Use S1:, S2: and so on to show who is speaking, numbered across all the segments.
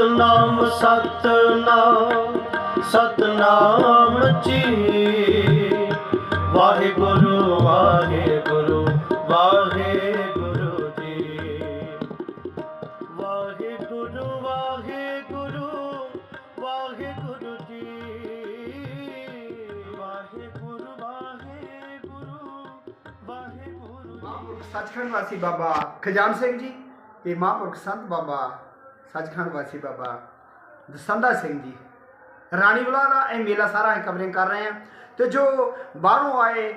S1: ਸਤਨਾਮ ਸਤਨਾਮ ਸਤਨਾਮ ਜੀ। ਵਾਹਿਗੁਰੂ ਵਾਹਿਗੁਰੂ ਵਾਹਿਗੁਰੂ ਜੀ। ਵਾਹਿਗੁਰੂ ਵਾਹਿਗੁਰੂ ਵਾਹਿਗੁਰੂ ਜੀ। ਵਾਹਿਗੁਰੂ ਵਾਹਿਗੁਰੂ ਵਾਹਿਗੁਰੂ
S2: ਮਹਾਂਪੁਰਖ ਸੱਚਖੰਡ ਵਾਸੀ ਬਾਬਾ ਖਜਾਨ ਸਿੰਘ ਜੀ ਤੇ ਮਹਾਂਪੁਰਖ ਸੰਤ ਬਾਬਾ ਸੱਚਖੰਡ ਵਾਸੀ ਬਾਬਾ ਦਸੰਦਾ ਸਿੰਘ ਜੀ। ਰਾਣੀਵਾਲਾ ਦਾ ਇਹ ਮੇਲਾ ਸਾਰਾ ਅਸੀਂ ਕਵਰਿੰਗ ਕਰ ਰਹੇ ਹਾਂ। ਤੇ ਜੋ ਬਾਹਰੋਂ ਆਏ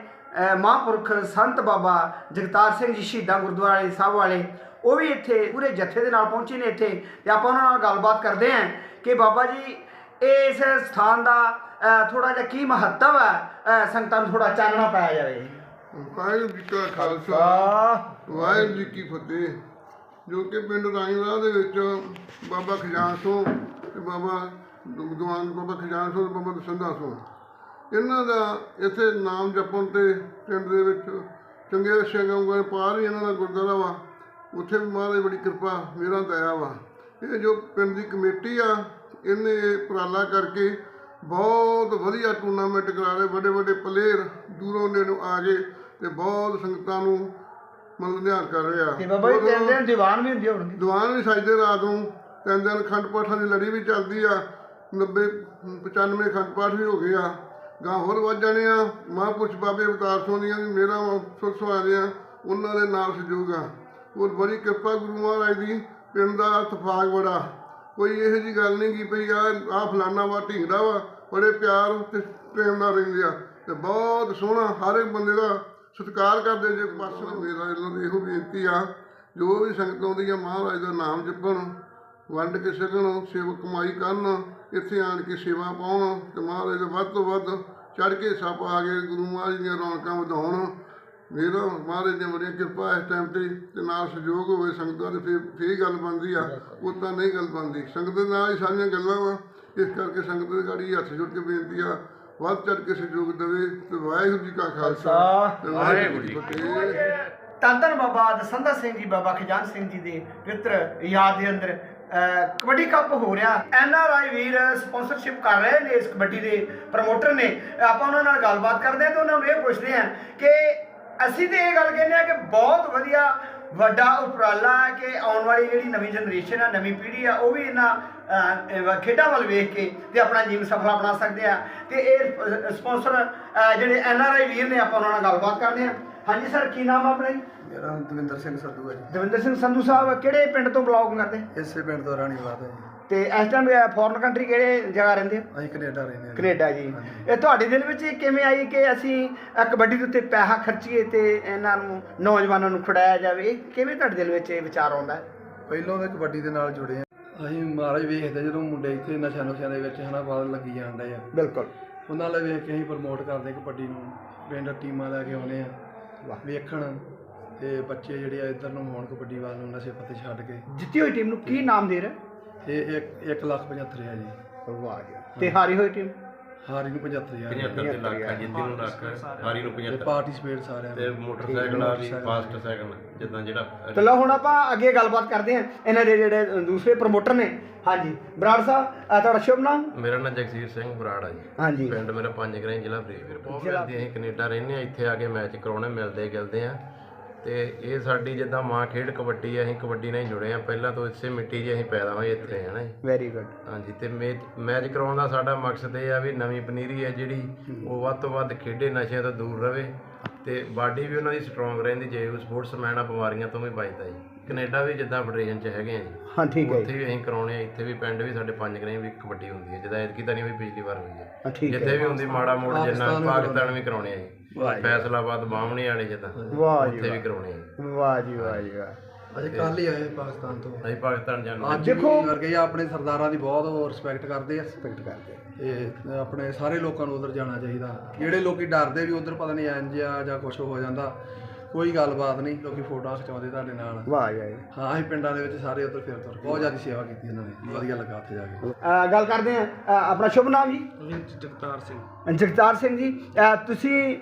S2: ਮਹਾਂਪੁਰਖ ਸੰਤ ਬਾਬਾ ਜਗਤਾਰ ਸਿੰਘ ਜੀ ਸ਼ਹੀਦਾਂ ਗੁਰਦੁਆਰੇ ਸਾਹਿਬ ਵਾਲੇ ਉਹ ਵੀ ਇੱਥੇ ਪੂਰੇ ਜਥੇ ਦੇ ਨਾਲ ਪਹੁੰਚੇ ਨੇ ਇੱਥੇ ਤੇ ਆਪਾਂ ਉਹਨਾਂ ਨਾਲ ਗੱਲਬਾਤ ਕਰਦੇ ਹਾਂ ਕਿ ਬਾਬਾ ਜੀ ਇਸ ਸਥਾਨ ਦਾ ਥੋੜਾ ਜਿਹਾ ਕੀ ਮਹੱਤਵ ਹੈ? ਸੰਗਤਾਂ ਨੂੰ ਥੋੜਾ ਚਾਨਣਾ ਪਾਇਆ ਜਾਵੇ।
S3: ਵਾਹਿਗੁਰੂ ਜੀ ਕਾ ਖਾਲਸਾ। ਵਾਹਿਗੁਰੂ ਜੀ ਕੀ ਫਤਿਹ। ਜੋ ਕਿ ਪਿੰਡ ਰਾਈਵਾਲਾ ਦੇ ਵਿੱਚ ਬਾਬਾ ਖਜਾਨ ਸਿੰਘ ਤੇ ਬਾਬਾ ਦੀਵਾਨ ਬਾਬਾ ਖਜਾਨ ਸਿੰਘ ਤੇ ਬਾਬਾ ਦਸੰਦਾ ਸਿੰਘ। ਇਹਨਾਂ ਦਾ ਇੱਥੇ ਨਾਮ ਜਪਣ ਤੇ ਪਿੰਡ ਦੇ ਵਿੱਚ ਚੰਗੇ ਸਿੰਘਾਂ ਪਾਰ ਹੀ ਇਹਨਾਂ ਦਾ ਗੁਰਦੁਆਰਾ ਵਾ। ਉੱਥੇ ਵੀ ਮਹਾਰਾਜ ਬੜੀ ਕਿਰਪਾ, ਮੇਰਾ ਦਇਆ ਵਾ। ਇਹ ਜੋ ਪਿੰਡ ਦੀ ਕਮੇਟੀ ਆ, ਇਹਨੇ ਇਹ ਉਪਰਾਲਾ ਕਰਕੇ ਬਹੁਤ ਵਧੀਆ ਟੂਰਨਾਮੈਂਟ ਕਰਾ ਰਹੇ ਵੱਡੇ ਵੱਡੇ ਪਲੇਅਰ ਦੂਰੋਂ ਨੇੜੋਂ ਆ ਗਏ ਤੇ ਬਹੁਤ ਸੰਗਤਾਂ ਨੂੰ ਮਤਲਬ ਨਿਹਾਲ ਕਰ ਰਹੇ।
S2: ਤੇ ਬਾਬਾ ਜੀ ਤਿੰਨ ਦਿਨ ਦੀਵਾਨ ਵੀ ਹੁੰਦੇ ਹੋਣਗੇ
S3: ਦੀਵਾਨ ਵੀ ਸਜਦੇ ਰਾਤ ਨੂੰ ਤਿੰਨ ਦਿਨ ਅਖੰਡ ਪਾਠਾਂ ਦੀ ਲੜੀ ਵੀ ਚੱਲਦੀ ਆ 90 95 ਅਖੰਡ ਪਾਠ ਵੀ ਹੋ ਗਏ ਆ। ਗਾਂ ਹੋਰ ਵੱਧ ਜਾਣੇ ਆ ਮਹਾਂਪੁਰਸ਼ ਬਾਬੇ ਅਵਤਾਰ ਦੀਆਂ ਵੀ ਮੇਰਾ ਸੁਰਸੋਂ ਆ ਆ ਉਹਨਾਂ ਦੇ ਨਾਲ ਸਹਿਯੋਗ ਆ। ਉਹ ਬੜੀ ਕਿਰਪਾ ਗੁਰੂ ਮਹਾਰਾਜ ਦੀ ਪਿੰਡ ਦਾ ਇਤਫਾਕ ਬੜਾ। ਕੋਈ ਇਹੋ ਜੀ ਗੱਲ ਨਹੀਂ ਕਿ ਭਈ ਆ ਆ ਫਲਾਨਾ ਵਾ ਢੀਂਗੜਾ ਵਾ ਬੜੇ ਪਿਆਰ ਤੇ ਪ੍ਰੇਮ ਨਾਲ ਰਹਿੰਦੇ ਆ। ਤੇ ਬਹੁਤ ਸੋਹਣਾ ਹਰ ਇੱਕ ਬੰਦੇ ਦਾ ਸਤਿਕਾਰ ਕਰਦੇ ਜੇ ਪਾਸੇ ਮੇਰਾ ਇਹਨਾਂ ਦੀ ਇਹੋ ਬੇਨਤੀ ਆ, ਜੋ ਵੀ ਸੰਗਤ ਆਉਂਦੀ ਆ ਮਹਾਰਾਜ ਦਾ ਨਾਮ ਜਪਣ, ਵੰਡ ਕੇ ਛਕਣ ਸੇਵਕ ਕਮਾਈ ਕਰਨ, ਇੱਥੇ ਆਣ ਕੇ ਸੇਵਾ ਪਾਉਣ, ਤੇ ਮਹਾਰਾਜ ਦਾ ਵੱਧ ਤੋਂ ਵੱਧ ਚੜ ਕੇ ਸੱਪ ਆ ਕੇ ਗੁਰੂ ਮਹਾਰਾਜ ਦੀਆਂ ਰੌਣਕਾਂ ਵਧਾਉਣ। ਮੇਰਾ ਮਹਾਰਾਜ ਦੀ ਬੜੀ ਕਿਰਪਾ ਇਸ ਟਾਈਮ ਤੇ ਤੇ ਨਾਲ ਸਹਿਯੋਗ ਹੋਵੇ ਸੰਗਤਾਂ ਦੇ, ਫਿਰ, ਫੇਰ ਗੱਲ ਬਣਦੀ ਆ, ਉਹ ਤਾਂ ਨਹੀਂ ਗੱਲ ਬਣਦੀ। ਸੰਗਤ ਦੇ ਨਾਲ ਹੀ ਸਾਰੀਆਂ ਗੱਲਾਂ ਵਾ, ਇਸ ਕਰਕੇ ਸੰਗਤ ਦੇ ਗਾੜੀ ਹੱਥ ਜੋੜ ਕੇ ਬੇਨਤੀ ਆ ਵੱਧ ਚੜ ਕੇ ਸਹਿਯੋਗ ਦੇਵੇ ਤੇ ਵਾਹਿਗੁਰੂ ਜੀ ਕਾ ਖਾਲਸਾ ਤੇ ਵਾਹਿਗੁਰੂ ਜੀ ਕੀ ਫਤਿਹ।
S2: ਬਾਬਾ ਦਸੰਦਾ ਸਿੰਘ ਜੀ ਬਾਬਾ ਖਜਾਨ ਸਿੰਘ ਜੀ ਦੇ ਪਵਿੱਤਰ ਯਾਦ ਦੇ ਅੰਦਰ ਕਬੱਡੀ ਕੱਪ ਹੋ ਰਿਹਾ। N R I Veer sponsorship ਕਰ ਰਹੇ ਨੇ ਇਸ ਕਬੱਡੀ ਦੇ ਪ੍ਰਮੋਟਰ ਨੇ। ਆਪਾਂ ਉਹਨਾਂ ਨਾਲ ਗੱਲਬਾਤ ਕਰਦੇ ਹਾਂ ਤੇ ਉਹਨਾਂ ਨੂੰ ਇਹ ਪੁੱਛਦੇ ਹਾਂ ਕਿ ਅਸੀਂ ਤੇ ਇਹ ਗੱਲ ਕਹਿੰਦੇ ਆ ਕਿ ਬਹੁਤ ਵਧੀਆ ਵੱਡਾ ਉਪਰਾਲਾ ਹੈ ਕਿ ਆਉਣ ਵਾਲੀ ਜਿਹੜੀ ਨਵੀਂ ਜਨਰੇਸ਼ਨ ਆ ਨਵੀਂ ਪੀੜ੍ਹੀ ਆ ਉਹ ਵੀ ਇਹਨਾਂ ਖੇਡਾਂ ਵੱਲ ਵੇਖ ਕੇ ਤੇ ਆਪਣਾ ਜੀਵਨ ਸਫਲਾ ਬਣਾ ਸਕਦੇ ਆ। ਤੇ ਇਹ ਸਪਾਂਸਰ ਜਿਹੜੇ ਐਨ ਆਰ ਆਈ ਵੀਰ ਨੇ ਆਪਾਂ ਉਹਨਾਂ ਨਾਲ ਗੱਲਬਾਤ ਕਰਦੇ ਹਾਂ। ਹਾਂਜੀ ਸਰ ਕੀ ਨਾਮ ਆ ਆਪਣਾ ਜੀ?
S4: ਮੇਰਾ ਨਾਮ ਦਵਿੰਦਰ ਸਿੰਘ ਸੰਧੂ ਹੈ ਜੀ।
S2: ਦਵਿੰਦਰ ਸਿੰਘ ਸੰਧੂ ਸਾਹਿਬ ਕਿਹੜੇ ਪਿੰਡ ਤੋਂ ਬਲੌਗ ਕਰਦੇ?
S4: ਇਸੇ ਪਿੰਡ ਤੋਂ ਰਾਣੀ ਵਾਲਾ ਤੋਂ ਜੀ।
S2: ਤੇ ਇਸ ਟਾਈਮ ਫੋਰਨ ਕੰਟਰੀ ਕਿਹੜੇ ਜਗ੍ਹਾ ਰਹਿੰਦੇ ਹੋ?
S4: ਅਸੀਂ ਕੈਨੇਡਾ ਰਹਿੰਦੇ ਹਾਂ।
S2: ਕੈਨੇਡਾ ਜੀ। ਇਹ ਤੁਹਾਡੇ ਦਿਲ ਵਿੱਚ ਕਿਵੇਂ ਆਈ ਕਿ ਅਸੀਂ ਅਹ, ਕਬੱਡੀ ਦੇ ਉੱਤੇ ਪੈਸਾ ਖਰਚੀਏ ਤੇ ਇਹਨਾਂ ਨੂੰ ਨੌਜਵਾਨਾਂ ਨੂੰ ਖੜਾਇਆ ਜਾਵੇ? ਇਹ ਕਿਵੇਂ ਤੁਹਾਡੇ ਦਿਲ ਵਿੱਚ ਇਹ ਵਿਚਾਰ ਆਉਂਦਾ? ਹੈ
S4: ਪਹਿਲੋਂ ਤਾਂ ਕਬੱਡੀ ਦੇ ਨਾਲ ਜੁੜੇ ਆ ਅਸੀਂ ਮਹਾਰਾਜ ਵੇਖਦੇ ਜਦੋਂ ਮੁੰਡੇ ਇੱਥੇ ਨਸ਼ਾ ਨੁਸ਼ਿਆਂ ਦੇ ਵਿੱਚ ਹਨਾ ਬਾਲ ਲੱਗੀ ਜਾਂਦੇ ਆ।
S2: ਬਿਲਕੁਲ।
S4: ਉਹਨਾਂ ਨਾਲ ਵੇਖ ਕੇ ਅਸੀਂ ਪ੍ਰਮੋਟ ਕਰਦੇ ਕਬੱਡੀ ਨੂੰ। ਪਿੰਡ ਟੀਮਾਂ ਲੈ ਕੇ ਆਉਂਦੇ ਆ
S2: ਵਾਹ।
S4: ਵੇਖਣ ਤੇ ਬੱਚੇ ਜਿਹੜੇ ਆ ਇੱਧਰ ਨੂੰ ਹੋਣ ਕਬੱਡੀ ਵੱਲ ਨੂੰ ਨਸ਼ੇ ਪੱਤੇ ਛੱਡ ਕੇ।
S2: ਜਿੱਤੀ ਹੋਈ ਟੀਮ ਨੂੰ ਕੀ ਨਾਮ ਦੇ ਰਹੇ?
S4: ਇਹ 1 ਲੱਖ 75 ਆ ਜੀ।
S2: ਵਾਹ ਜੀ। ਤੇ ਹਾਰੀ ਹੋਈ ਟੀਮ
S4: ਹਾਰੀ ਨੂੰ 75000
S5: 75 ਤੇ ਲੱਖ ਆ ਜਿੱਦੀ ਨੂੰ ਲੱਖ ਹਾਰੀ ਨੂੰ।
S4: ਤੇ
S5: 75
S4: ਪਾਰਟਿਸਪੇਟ ਸਾਰਿਆਂ
S5: ਤੇ
S4: ਦਾ
S5: ਮੋਟਰਸਾਈਕਲ ਆ ਵੀ ਫਾਸਟ ਸਾਈਕਲ ਜਿੱਦਾਂ ਜਿਹੜਾ
S2: ਚਲੋ ਹੁਣ ਆਪਾਂ ਅੱਗੇ ਗੱਲਬਾਤ ਕਰਦੇ ਹਾਂ। ਇਹਨਾਂ ਦੇ ਜਿਹੜੇ ਦੂਸਰੇ ਪ੍ਰਮੋਟਰ ਨੇ। ਹਾਂਜੀ ਬਰਾੜ ਸਾਹਿਬ ਤੁਹਾਡਾ ਸ਼ੁਭ ਨਾਮ?
S5: ਮੇਰਾ ਨਾਮ ਜਗਸੀਰ ਸਿੰਘ ਬਰਾੜ ਆ ਜੀ।
S2: ਹਾਂਜੀ।
S5: ਪਿੰਡ ਮੇਰਾ ਪੰਜ ਗ੍ਰਾਂ ਜ਼ਿਲ੍ਹਾ ਫਰੀਦਕੋਟ ਬਹੁਤ ਮਿਲਦੀ ਅਸੀਂ ਕੈਨੇਡਾ ਰਹਿੰਦੇ ਆ ਇੱਥੇ ਆ ਕੇ ਮੈਚ ਕਰਾਉਣੇ ਮਿਲਦੇ ਗਿਲਦੇ ਆ ਤੇ ਇਹ ਸਾਡੀ ਜਿੱਦਾਂ ਮਾਂ ਖੇਡ ਕਬੱਡੀ ਆ ਅਸੀਂ ਕਬੱਡੀ ਨਾਲ ਹੀ ਜੁੜੇ ਆ। ਪਹਿਲਾਂ ਤੋਂ ਇਸੇ ਮਿੱਟੀ 'ਚ ਅਸੀਂ ਪੈਦਾ ਹੋਏ ਇੱਥੇ ਹੈ ਨਾ ਜੀ?
S2: ਵੈਰੀ ਗੁੱਡ
S5: ਹਾਂਜੀ ਤੇ ਮੈਚ ਮੈਚ ਕਰਾਉਣ ਦਾ ਸਾਡਾ ਮਕਸਦ ਇਹ ਆ ਵੀ ਨਵੀਂ ਪਨੀਰੀ ਹੈ ਜਿਹੜੀ ਉਹ ਵੱਧ ਤੋਂ ਵੱਧ ਖੇਡੇ ਨਸ਼ਿਆਂ ਤੋਂ ਦੂਰ ਰਵੇ ਤੇ ਬਾਡੀ ਵੀ ਉਹਨਾਂ ਦੀ ਸਟਰੋਂਗ ਰਹਿੰਦੀ ਜੇ ਉਹ ਸਪੋਰਟਸਮੈਨ ਆ ਬਿਮਾਰੀਆਂ ਤੋਂ ਵੀ ਬਚਦਾ ਜੀ। ਕੈਨੇਡਾ ਵੀ ਜਿੱਦਾਂ ਫੈਡਰੇਸ਼ਨ 'ਚ ਹੈਗੇ ਆ ਜੀ।
S2: ਹਾਂ ਠੀਕ ਹੈ
S5: ਉੱਥੇ ਵੀ ਅਸੀਂ ਕਰਾਉਣੇ ਆ ਇੱਥੇ ਵੀ ਪਿੰਡ ਵੀ ਸਾਡੇ ਪੰਜ ਗਰੇ ਵੀ ਕਬੱਡੀ ਹੁੰਦੀ ਹੈ ਜਿਹਦਾ ਐਤਕੀ ਤਾਂ ਨਹੀਂ ਹੋਈ ਪਿਛਲੀ ਵਾਰ ਹੋਈ ਹੈ।
S2: ਹਾਂ ਠੀਕ ਹੈ।
S5: ਜਿੱਥੇ ਵੀ ਹੁੰਦੀ ਮਾੜਾ ਮੋੜ ਜਿੰਨਾ ਪਾਕਿਸਤਾਨ ਵੀ ਕਰਾਉਣੇ ਆ ਜੀ। ਫੈਸਲਾਬਾਦ ਬਾਹਮਣੀ ਵਾਲੇ ਜਿੱਦਾਂ
S2: ਵਾਹ ਜੀ
S5: ਉੱਥੇ ਵੀ ਕਰਾਉਣੇ ਆ ਜੀ।
S2: ਵਾਹ ਜੀ ਵਾਹ ਜੀ ਵਾਹ।
S4: ਅਜੇ ਕੱਲ ਹੀ ਆਏ ਪਾਕਿਸਤਾਨ ਤੋਂ।
S5: ਅਸੀਂ ਪਾਕਿਸਤਾਨ ਜਾਣਾ
S4: ਅੱਜ
S2: ਦੇਖੋ-
S4: ਵਰਗੇ ਆਪਣੇ ਸਰਦਾਰਾਂ ਦੀ ਬਹੁਤ ਰਿਸਪੈਕਟ ਕਰਦੇ ਆ। ਰਿਸਪੈਕਟ ਕਰਦੇ ਤੇ ਆਪਣੇ ਸਾਰੇ ਲੋਕਾਂ ਨੂੰ ਉਧਰ ਜਾਣਾ ਚਾਹੀਦਾ। ਜਿਹੜੇ ਲੋਕੀ ਡਰਦੇ ਵੀ ਉਧਰ ਪਤਾ ਨਹੀਂ ਇੰਜ ਆ ਜਾਂ ਕੁਝ ਹੋ ਜਾਂਦਾ। ਕੋਈ ਗੱਲਬਾਤ ਨਹੀਂ ਲੋਕੀ ਫੋਟੋਆਂ ਖਿਚਾਉਂਦੇ ਤੁਹਾਡੇ ਨਾਲ।
S2: ਵਾਹ ਯਾਰ
S4: ਹਾਂ ਅਸੀਂ ਪਿੰਡਾਂ ਦੇ ਵਿੱਚ ਸਾਰੇ ਉਧਰ ਫਿਰ ਤੁਰ ਬਹੁਤ ਜ਼ਿਆਦਾ ਸੇਵਾ ਕੀਤੀ ਇਹਨਾਂ ਨੇ। ਵਧੀਆ ਲੱਗਾ ਉੱਥੇ ਜਾ ਕੇ।
S2: ਅ, ਗੱਲ ਕਰਦੇ ਆ ਆਪਣਾ ਸ਼ੁਭ ਨਾਮ ਜੀ?
S1: ਜਗਤਾਰ ਸਿੰਘ।
S2: ਜਗਤਾਰ ਸਿੰਘ ਜੀ ਤੁਸੀਂ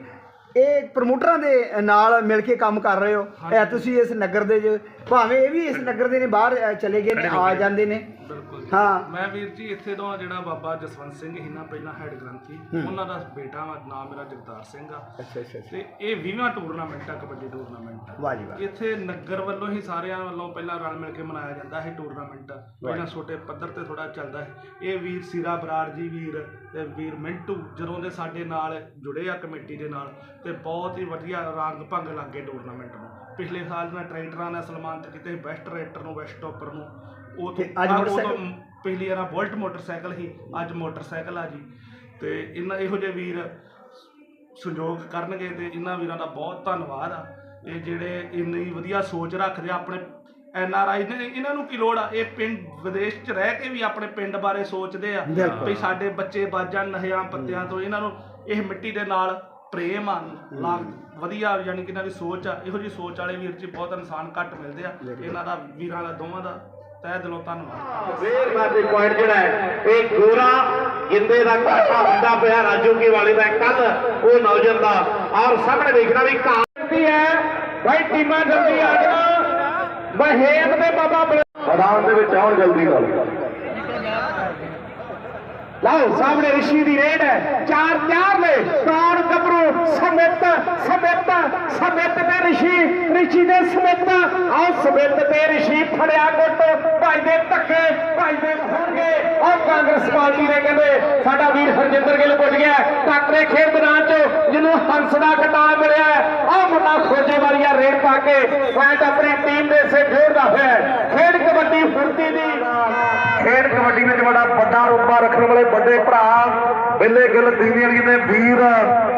S2: ਇਹ ਪ੍ਰਮੋਟਰਾਂ ਦੇ ਨਾਲ ਮਿਲ ਕੇ ਕੰਮ ਕਰ ਰਹੇ ਹੋ। ਅ, ਤੁਸੀਂ ਇਸ ਨਗਰ ਦੇ ਜੋ ਭਾਵੇਂ ਇਹ ਵੀ ਇਸ ਨਗਰ ਦੇ ਨੇ ਬਾਹਰ ਚਲੇ ਗਏ ਨੇ ਆ ਜਾਂਦੇ ਨੇ।
S6: ਬਿਲਕੁਲ ਜੀ।
S2: ਹਾਂ।
S6: ਮੈਂ ਵੀਰ ਜੀ ਇੱਥੇ ਤੋਂ ਜਿਹੜਾ ਬਾਬਾ ਜਸਵੰਤ ਸਿੰਘ ਹੀ ਨਾ ਪਹਿਲਾਂ ਹੈਡ ਗ੍ਰੰਥੀ ਉਹਨਾਂ ਦਾ ਬੇਟਾ ਵਾ ਨਾਮ ਮੇਰਾ ਜਗਤਾਰ ਸਿੰਘ ਆ।
S2: ਅੱਛਾ ਅੱਛਾ
S6: ਤੇ ਇਹ 20ਵਾਂ ਟੂਰਨਾਮੈਂਟ ਆ ਕਬੱਡੀ ਟੂਰਨਾਮੈਂਟ
S2: ਵਾਹ ਜੀ ਵਾਹ।
S6: ਇੱਥੇ ਨਗਰ ਵੱਲੋਂ ਹੀ ਸਾਰਿਆਂ ਵੱਲੋਂ ਪਹਿਲਾਂ ਰਲ ਮਿਲ ਕੇ ਮਨਾਇਆ ਜਾਂਦਾ ਹੈ ਟੂਰਨਾਮੈਂਟ ਪਹਿਲਾਂ ਛੋਟੇ ਪੱਧਰ ਤੇ ਥੋੜਾ ਚੱਲਦਾ ਹੈ। ਇਹ ਵੀਰ ਸਿਰਾ ਬਰਾੜ ਜੀ ਵੀਰ ਤੇ ਵੀਰ ਮਿੰਟੂ ਜਦੋਂ ਦੇ ਸਾਡੇ ਨਾਲ ਜੁੜੇ ਆ ਕਮੇਟੀ ਦੇ ਨਾਲ ਤੇ ਬਹੁਤ ਹੀ ਵਧੀਆ ਰੰਗ ਭੰਗ ਲੱਗੇ ਟੂਰਨਾਮੈਂਟ ਨੂੰ। ਪਿਛਲੇ ਸਾਲ ਨਾ ਟਰੈਕਟਰਾਂ ਨੇ ਸਨਮਾਨਿਤ ਕੀਤੇ ਬੈਸਟ ਟਰੈਕਟਰ ਨੂੰ ਬੈਸਟ ਟੋਪਰ ਨੂੰ। ਉਹ
S2: ਤੇ ਅੱਜ ਮੋਟਰਸਾਈਕਲ?
S6: ਪਹਿਲੀ ਵਾਰ ਬੁਲਟ ਮੋਟਰਸਾਈਕਲ ਸੀ ਅੱਜ ਮੋਟਰਸਾਈਕਲ ਆ ਜੀ। ਤੇ ਇਹਨਾਂ ਇਹੋ ਜਿਹੇ ਵੀਰ ਸੰਯੋਗ ਕਰਨਗੇ ਤੇ ਇਹਨਾਂ ਵੀਰਾਂ ਦਾ ਬਹੁਤ ਧੰਨਵਾਦ ਆ। ਇਹ ਜਿਹੜੇ ਇੰਨੀ ਵਧੀਆ ਸੋਚ ਰੱਖਦੇ ਆ ਆਪਣੇ ਐਨ ਆਰ ਆਈ ਨੇ ਇਹਨਾਂ ਨੂੰ ਕੀ ਲੋੜ ਆ? ਇਹ ਪਿੰਡ ਵਿਦੇਸ਼ 'ਚ ਰਹਿ ਕੇ ਵੀ ਆਪਣੇ ਪਿੰਡ ਬਾਰੇ ਸੋਚਦੇ ਆ। ਵੀ ਸਾਡੇ ਬੱਚੇ ਜਾਣ ਨਹਿਆਂ ਪੱਤਿਆਂ ਤੋਂ ਇਹਨਾਂ ਨੂੰ ਇਹ ਮਿੱਟੀ ਦੇ ਨਾਲ ਪ੍ਰੇਮ ਆ ਲਾਗ ਵਧੀਆ ਯਾਨੀ ਕਿ ਇਹਨਾਂ ਦੀ ਸੋਚ ਆ। ਇਹੋ ਜਿਹੀ ਸੋਚ ਵਾਲੇ ਵੀਰ ਜੀ ਬਹੁਤ ਇਨਸਾਨ ਘੱਟ ਮਿਲਦੇ ਆ। ਇਹਨਾਂ ਦਾ ਵੀਰਾਂ ਦਾ ਦੋਵਾਂ ਦਾ ਤਹਿ ਦਿਲੋਂ ਧੰਨਵਾਦ।
S7: ਵੇਰਵਾਦੀ ਪੁਆਇੰਟ ਜਿਹੜਾ ਹੈ, ਇਹ ਗੋਰਾ ਗਿੰਦੇ ਦਾ ਘਾਟਾ ਹੁੰਦਾ ਪਿਆ, ਰਾਜੂ ਕੀ ਵਾਲੇ ਦਾ ਕੱਲ ਉਹ ਨੌਜਵਾਨ ਦਾ। ਔਰ ਸਾਹਮਣੇ ਦੇਖਣਾ ਵੀ ਕਾਂਤੀ ਹੈ। ਭਾਈ ਟੀਮਾਂ ਜਲਦੀ ਆ ਜਾਣ। ਮਹੇਮ ਦੇ ਬਾਬਾ ਮੈਦਾਨ ਦੇ ਵਿੱਚ ਆਉਣ ਜਲਦੀ ਨਾਲ। ਲਓ, ਸਾਹਮਣੇ ਰਿਸ਼ੀ ਦੀ ਰੇਡ ਹੈ। ਚਾਰ ਚਾਰ ਨੇ। ਕੌਣ ਗੱਭਰੂ ਸਮਿਤ ਸਮਿਤ ਸਮਿਤ ਤੇ ਰਿਸ਼ੀ ਰਿਸ਼ੀ ਦੇ ਸਮਿਤ। ਆਹ ਸਮਿਤ ਤੇ ਰਿਸ਼ੀ ਫੜਿਆ ਗੁੱਟ। ਭਾਈ ਦੇ ਧੱਕੇ, ਭਾਈ ਦੇ ਹੋਣਗੇ। ਆਹ ਕਾਂਗਰਸ ਪਾਰਟੀ ਨੇ ਕਹਿੰਦੇ, ਸਾਡਾ ਵੀਰ ਹਰਜਿੰਦਰ ਗਿੱਲ ਪੁੱਜ ਗਿਆ। ਟਾਕਰੇ ਖੇਡ ਮੈਦਾਨ ਚ ਜਿਹਨੂੰ ਹੰਸ ਦਾ ਖਿਤਾਬ ਮਿਲਿਆ ਆਹ ਮੁੰਡਾ ਖੋਜੇ ਵਾਲੀਆ ਰੇਡ ਪਾ ਕੇ, ਪੁਆਇੰਟ ਆਪਣੀ ਟੀਮ ਦੇ ਸੇ ਜੋੜਦਾ ਹੋਇਆ ਖੇਡ ਕਬੱਡੀ ਫੁਰਤੀ ਦੀ ਖੇਡ ਕਬੱਡੀ ਵਿੱਚ ਬੜਾ ਵੱਡਾ ਰੁਤਬਾ ਰੱਖਣ ਵਾਲੇ ਵੱਡੇ ਭਰਾ ਬਿੱਲੇ ਗਿੱਲ ਦੀਨੀ ਦੇ ਵੀਰ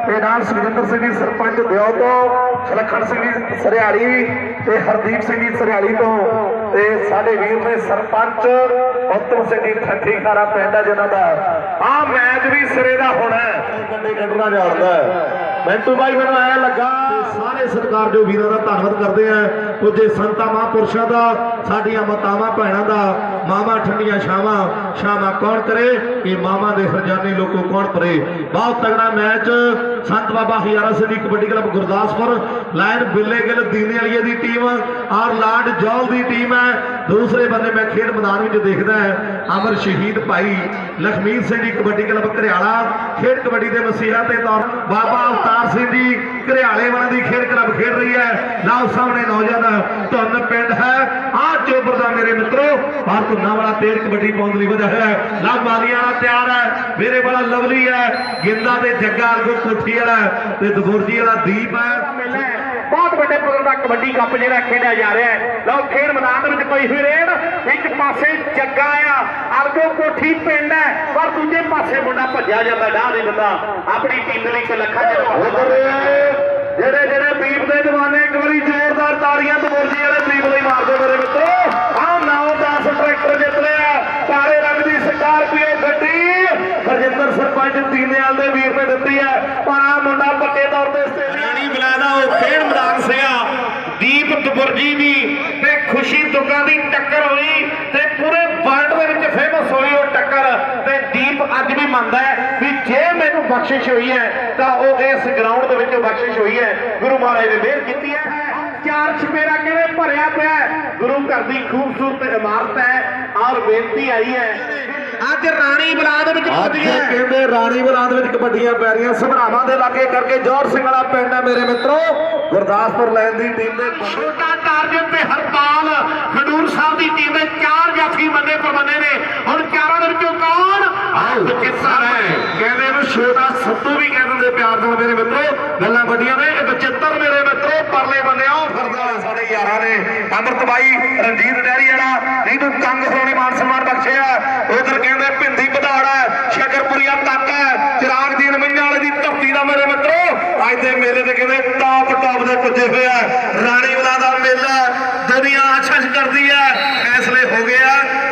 S7: ਤੇ ਨਾਲ ਸੁਖਜਿੰਦਰ ਸਿੰਘ ਜੀ, ਸਰਪੰਚ ਦਿਓ ਤੋਂ, ਸੁਲੱਖਣ ਸਿੰਘ ਜੀ, ਸਰਿਆਲੀ ਤੇ ਹਰਦੀਪ ਸਿੰਘ ਜੀ, ਸਰਿਆਲੀ ਤੋਂ। ਤੇ ਸਾਡੇ ਵੀਰ ਨੇ ਸਰਪੰਚ ਉੱਤਮ ਸਿੰਘ ਜੀ, ਠੱਠੀ ਖਾਰਾ ਪਿੰਡ ਹੈ ਜਿਨ੍ਹਾਂ ਦਾ। ਆਹ ਮੈਚ ਵੀ ਸਿਰੇ ਦਾ ਹੋਣਾ ਹੈ। ਕੰਡੇ ਕੱਢਣਾ ਜਾਣਦਾ ਮੈਂਟੂ ਬਾਈ, ਮੈਨੂੰ ਐ ਲੱਗਾ ਸਾਰੇ ਸਰਕਾਰ ਜੋ ਵੀਰਾਂ ਦਾ ਧੰਨਵਾਦ ਕਰਦੇ ਆ ਕੁਝੇ ਸੰਤਾਂ ਮਹਾਂਪੁਰਸ਼ਾਂ ਦਾ, ਸਾਡੀਆਂ ਮਾਤਾਵਾਂ ਭੈਣਾਂ ਦਾ, ਮਾਵਾਂ ਠੰਡੀਆਂ ਛਾਵਾਂ ਛਾਵਾਂ ਕੌਣ ਕਰੇ? ਇਹ ਮਾਵਾਂ ਦੇ ਹਰਜਾਨੇ ਲੋਕੋ ਕੌਣ ਪਰੇ ਬਹੁਤ ਤਗੜਾ ਮੈਚ, ਸੰਤ ਬਾਬਾ ਹਿਆਰਾ ਸਿੰਘ ਦੀ ਕਬੱਡੀ ਕਲੱਬ ਗੁਰਦਾਸਪੁਰ, ਲਾਇਨ ਬਿੱਲੇ ਗਿੱਲ ਦੀਨੇ ਵਾਲੀਏ ਦੀ ਟੀਮ, ਔਰ ਲਾਡ ਜੌਲ ਦੀ ਟੀਮ ਹੈ। ਦੂਸਰੇ ਬੰਨੇ ਮੈਂ ਖੇਡ ਮੈਦਾਨ ਵਿੱਚ ਦੇਖਦਾ ਹੈ, ਅਮਰ ਸ਼ਹੀਦ ਭਾਈ ਲਖਮੀਰ ਸਿੰਘ ਜੀ ਕਬੱਡੀ ਕਲੱਬ ਘਰਿਆਲਾ, ਖੇਡ ਕਬੱਡੀ ਦੇ ਮਸੀਹਾ ਤੇ ਤੌਰ ਬਾਬਾ ਅਵਤਾਰ ਸਿੰਘ ਜੀ, ਘਰਿਆਲੇ ਵਾਲਿਆਂ ਦੀ ਖੇਡ ਕਲੱਬ ਖੇਡ ਰਹੀ ਹੈ। ਨਾਲ ਸਾਹਮਣੇ ਨੌਜਵਾਨ ਧੁੰਨ ਪਿੰਡ ਹੈ। ਆ ਚੋਬਰ ਦਾ ਮੇਰੇ ਮਿੱਤਰੋ ਬਾਹਰ ਧੁੰਨਾ ਵਾਲਾ ਤੇਰ ਕਬੱਡੀ ਪਾਉਣ ਲਈ ਵਧਿਆ ਹੋਇਆ ਹੈ। ਲਵ ਵਾਲੀਆਂ ਵਾਲਾ ਤਿਆਰ ਹੈ। ਮੇਰੇ ਵਾਲਾ ਲਵਲੀ ਹੈ। ਗਿੰਦਾ ਤੇ ਜੱਗਾ ਅਲਗੋ ਕੋਠੀ ਵਾਲਾ ਹੈ, ਤੇ ਦਗੁਰਜੀ ਵਾਲਾ ਦੀਪ ਹੈ। ਬਹੁਤ ਵੱਡੇ ਪੱਧਰ ਦਾ ਕਬੱਡੀ ਕੱਪ ਜਿਹੜਾ ਖੇਡਿਆ ਜਾ ਰਿਹਾ ਹੈ। ਲਓ ਖੇਡ ਮੈਦਾਨ ਦੇ ਵਿੱਚ ਪਈ ਹੋਈ ਰੇਡ। ਇੱਕ ਪਾਸੇ ਜੱਗਾ ਆ ਅਰਗੋ ਕੋਠੀ ਪਿੰਡ ਹੈ। ਪਰ ਦੂਜੇ ਪਾਸੇ ਮੁੰਡਾ ਭੱਜਿਆ ਜਾਂਦਾ ਡਾਹ ਨਹੀਂ ਦਿੰਦਾ। ਆਪਣੀ ਟੀਮ ਦੇ ਲਈ ਇੱਕ ਲੱਖਾਂ ਜਿਹੜੇ ਜਿਹੜੇ ਦੀਪ ਦੇ ਜਵਾਨੇ ਇੱਕ ਵਾਰੀ ਜ਼ੋਰਦਾਰ ਤਾੜੀਆਂ ਤਮੋਰਜੀ ਵਾਲੇ ਦੀਪ ਲਈ ਮਾਰਦੇ ਮੇਰੇ ਮਿੱਤਰੋ। ਆਹ 9-10 ਟਰੈਕਟਰ ਜਿੱਤ ਲਿਆ ਕਾਲੇ ਰੰਗ ਦੀ ਸਕਾਰਪੀਓ ਗੱਡੀ। ਹਰਜਿੰਦਰ ਸਰਪੰਚ ਦੀਨੇਵਾਲ ਦੇ ਵੀਰ ਨੇ ਦਿੱਤੀ ਹੈ ਪਰ ਆਹ ਮੁੰਡਾ ਪੱਕੇ ਤੌਰ ਤੇ ਰਾਣੀ ਬਲਾਦਾ ਉਹ ਖੇਡ ਮੈਦਾਨ ਸੀਗਾ। ਦੀਪ ਕਪੁਰਜੀ ਦੀ ਤੇ ਖੁਸ਼ੀ ਦੁੱਗਾ ਦੀ ਟੱਕਰ ਹੋਈ ਤੇ ਪੂਰੇ ਫੇਮਸ ਹੋਈ ਉਹ ਟੱਕਰ ਤੇ ਦੀਪ ਅੱਜ ਵੀ ਮੰਨਦਾ ਹੈ ਵੀ ਜੇ ਮੈਨੂੰ ਬਖਸ਼ਿਸ਼ ਹੋਈ ਹੈ ਤਾਂ ਉਹ ਇਸ ਗਰਾਊਂਡ ਦੇ ਵਿੱਚ ਬਖਸ਼ਿਸ਼ ਹੋਈ ਹੈ। ਗੁਰੂ ਮਹਾਰਾਜ ਨੇ ਮਿਹਰ ਕੀਤੀ ਹੈ। ਚਾਰ ਛਪੇਰਾ ਕਹਿੰਦੇ ਭਰਿਆ ਪਿਆ। ਗੁਰੂ ਘਰ ਦੀ ਖੂਬਸੂਰਤ ਇਮਾਰਤ ਹੈ। ਔਰ ਬੇਨਤੀ ਆਈ ਹੈ ਅੱਜ ਰਾਣੀ ਬਲਾਦ ਵਿੱਚ ਕਬੱਡੀਆਂ ਕਹਿੰਦੇ ਰਾਣੀ ਬਲਾਦ ਵਿੱਚ ਕਬੱਡੀਆਂ ਪੈ ਰਹੀਆਂ ਸਭਰਾਵਾਂ ਦੇ ਲਾਗੇ ਕਰਕੇ ਜੋਰ ਸਿੰਘ ਵਾਲਾ ਪਿੰਡ ਹੈ ਮੇਰੇ ਮਿੱਤਰੋ। ਗੁਰਦਾਸਪੁਰ ਲੈਣ ਦੀ ਟੀਮ ਦੇ ਛੋਟਾ ਟਾਰਗੇਟ ਤੇ ਹਰਪਾਲ ਖਡੂਰ ਸਾਹਿਬ ਦੀ ਟੀਮ ਦੇ ਚਾਰ ਜਾਫੀ ਬੰਦੇ ਪਰਮੰਨੇ ਨੇ ਹੁਣ ਚਾਰਾਂ ਦੇ ਵਿੱਚੋਂ ਕੌਣ ਬਚਿੱਤਰ ਹੈ ਕਹਿੰਦੇ ਇਹਨੂੰ ਛੋਟਾ ਸੱਤੂ ਵੀ ਕਹਿ ਦਿੰਦੇ ਮੇਰੇ ਮਿੱਤਰੋ, ਗੱਲਾਂ ਵੱਡੀਆਂ ਨੇ ਇਹ ਬਚਿੱਤਰ ਮੇਰੇ ਮਿੱਤਰੋ, ਪਰਲੇ ਬੰਦੇ ਫਿਰਦਾ ਹੈ ਸਾਡੇ ਯਾਰਾਂ ਨੇ, ਅੰਮ੍ਰਿਤ ਬਾਈ, ਰਣਜੀਤ ਡੈਰੀ ਵਾਲਾ ਇਹਨੂੰ ਕੰਗ ਸੋਣੀ ਮਾਨ ਸਨਮਾਨ ਬਖਸ਼ਿਆ ਉਧਰ ਕਹਿੰਦੇ ਭਿੰਦੀ ਵਧਾੜਾ ਸ਼ਕਰਪੁਰੀਆ ਤੱਕ ਹੈ, ਚਿਰਾਗ ਦੀਨ ਮੰਝਾਂ ਵਾਲੇ ਦੀ ਧਰਤੀ ਦਾ ਮੇਰੇ ਮਿੱਤਰੋ, ਅੱਜ ਦੇ ਮੇਲੇ ਤੇ ਕਹਿੰਦੇ ਟਾਪ ਟਾਪ ਦੇ ਪੁੱਜੇ ਹੋਇਆ ਰਾਣੀ ਵਾਲਾ ਦਾ ਮੇਲਾ ਦੁਨੀਆ
S8: ਨੰਬਰ